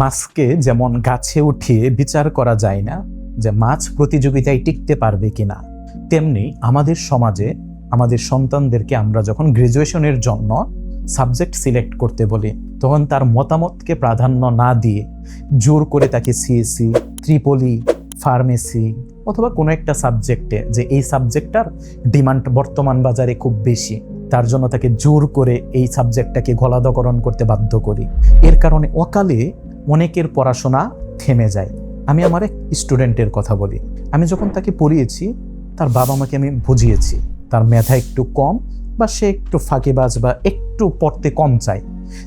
মাছকে যেমন গাছে উঠিয়ে বিচার করা যায় না, যে মাছ প্রতিযোগিতায় টিকতে পারবে কিনা, তেমনি আমাদের সমাজে আমাদের সন্তানদেরকে আমরা যখন গ্রাজুয়েশনের জন্য সাবজেক্ট সিলেক্ট করতে বলি, তখন তার মতামতকে প্রাধান্য না দিয়ে জোর করে তাকে সিএসসি, ত্রিপলি, ফার্মেসি অথবা কোনো একটা সাবজেক্টে, যে এই সাবজেক্টটার ডিমান্ড বর্তমান বাজারে খুব বেশি। তার জন্য তাকে জোর করে এই সাবজেক্টটাকে গলাধকরণ করতে বাধ্য করি। এর কারণে অকালে অনেকের পড়াশোনা থেমে যায়। আমি আমার এক স্টুডেন্টের কথা বলি। আমি যখন তাকে পড়িয়েছি, তার বাবা মাকে আমি বুঝিয়েছি। তার মেধা একটু কম বা সে একটু ফাঁকিবাজ বা একটু পড়তে কম চায়।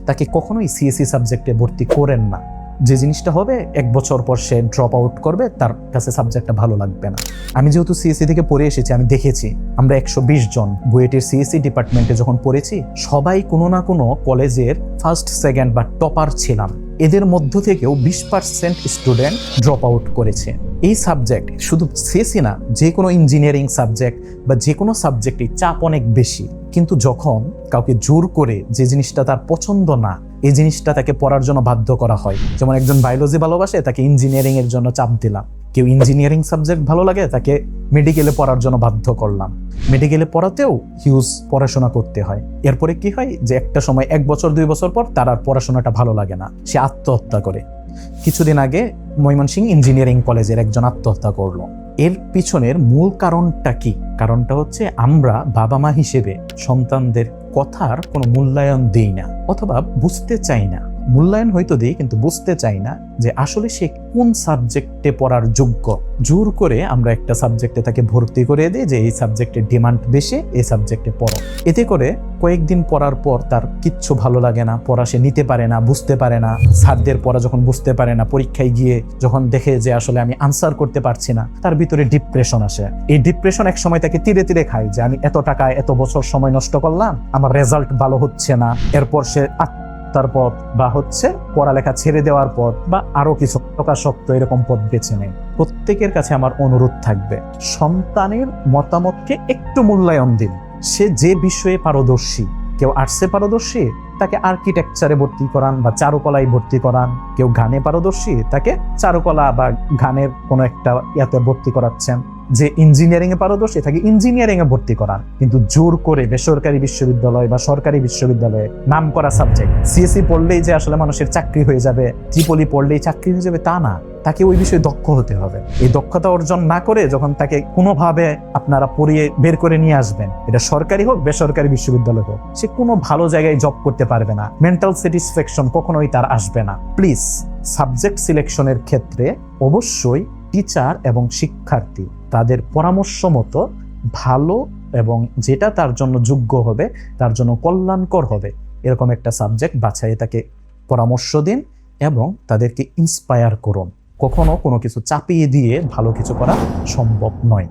তাকে কখনোই সিএসসি সাবজেক্টে ভর্তি করেন না। যে জিনিসটা হবে, এক বছর পর সে ড্রপ আউট করবে, তার কাছে সাবজেক্টটা ভালো লাগবে না। আমি যেহেতু সিএসসি থেকে পড়ে এসেছি, আমি দেখেছি, আমরা একশো বিশ জন, বুয়েটের সিএসসি ডিপার্টমেন্টে যখন পড়েছি, সবাই কোনো না কোনো কলেজের ফার্স্ট সেকেন্ড বা টপার ছিলাম। এদের মধ্য থেকেও বিশ পার্সেন্ট স্টুডেন্ট ড্রপ আউট করেছে। এই সাবজেক্ট শুধু সিএসসি না, যে কোনো ইঞ্জিনিয়ারিং সাবজেক্ট বা যে কোনো সাবজেক্টে চাপ অনেক বেশি। কিন্তু যখন কাউকে জোর করে যে জিনিসটা তার পছন্দ না এই জিনিসটা তাকে পড়ার জন্য বাধ্য করা হয়। যেমন একজন বায়োলজি ভালোবাসে, তাকে ইঞ্জিনিয়ারিং এর জন্য চাপ দিলাম। কেউ ইঞ্জিনিয়ারিং সাবজেক্ট ভালো লাগে, তাকে মেডিকেলে পড়ার জন্য বাধ্য করলাম। মেডিকেলে পড়াতেও হিউজ পড়াশোনা করতে হয়। এরপরে কি হয় যে একটা সময়, এক বছর, দুই বছর পর তার আর পড়াশোনাটা ভালো লাগে না। সে আত্মহত্যা করে। কিছুদিন আগে ময়মনসিংহ ইঞ্জিনিয়ারিং কলেজের একজন আত্মহত্যা করল। এর পিছনের মূল কারণটা কি? কারণটা হচ্ছে আমরা বাবা মা হিসেবে সন্তানদের কথার কোনো মূল্যায়ন দিই না অথবা বুঝতে চাই না। মূল্যায়ন হয়তো দিই, কিন্তু বুঝতে চাই না যে আসলে সে কোন সাবজেক্টে পড়ার যোগ্য। জোর করে আমরা একটা সাবজেক্টে তাকে ভর্তি করে দিই যে এই সাবজেক্টের ডিমান্ড বেশি, এই সাবজেক্টে পড়ো। এতে করে কয়েকদিন পড়ার পর তার কিচ্ছু ভালো লাগে না, পড়া সে নিতে পারে না, বুঝতে পারে না। স্যারদের পড়া যখন বুঝতে পারে না, পরীক্ষায় গিয়ে যখন দেখে যে আসলে আমি আনসার করতে পারছি না, তার ভিতরে ডিপ্রেশন আসে। এই ডিপ্রেশন এক সময় তাকে তীরে তীরে খায় যে আমি এত টাকা, এত বছর সময় নষ্ট করলাম, আমার রেজাল্ট ভালো হচ্ছে না। এরপর সে আত্মার পথ বা হচ্ছে পড়ালেখা ছেড়ে দেওয়ার পথ বা আরও কিছু প্রকাশক্ত এরকম পথ বেছে নেয়। প্রত্যেকের কাছে আমার অনুরোধ থাকবে, সন্তানের মতামতকে একটু মূল্যায়ন দিন। সে যে বিষয়ে পারদর্শী, কেউ আর্টসে পারদর্শী, তাকে আর্কিটেকচারে ভর্তি করান বা চারুকলায় ভর্তি করান। কেউ গানে পারদর্শী, তাকে চারুকলা বা গানের কোনো একটা ইয়াতে ভর্তি করাচ্ছেন। যে ইঞ্জিনিয়ারিং এ পারদর্শী তাকে ইঞ্জিনিয়ারিং এ ভর্তি করান। কিন্তু জোর করে বেসরকারি বিশ্ববিদ্যালয় বা সরকারি বিশ্ববিদ্যালয়ে নাম করা সাবজেক্ট সিএসসি পড়লেই যে আসলে মানুষের চাকরি হয়ে যাবে ত্রিপলি পড়লেই চাকরি হয়ে যাবে, তা না। তাকে ওই বিষয়ে দক্ষ হতে হবে। এই দক্ষতা অর্জন না করে যখন তাকে কোনোভাবে আপনারা পড়িয়ে বের করে নিয়ে আসবেন, এটা সরকারি হোক, বেসরকারি বিশ্ববিদ্যালয় হোক, সে কোনো ভালো জায়গায় জব করতে পারবে না। মেন্টাল স্যাটিসফ্যাকশন কখনোই তার আসবে না। প্লিজ সাবজেক্ট সিলেকশনের ক্ষেত্রে অবশ্যই টিচার এবং শিক্ষার্থী তাদের পরামর্শ মতো ভালো এবং যেটা তার জন্য যোগ্য হবে, তার জন্য কল্যাণকর হবে, এরকম একটা সাবজেক্ট বাছাই তাকে পরামর্শ দিন এবং তাদেরকে ইন্সপায়ার করুন। কখনো কোনো কিছু চাপিয়ে দিয়ে ভালো কিছু করা সম্ভব নয়।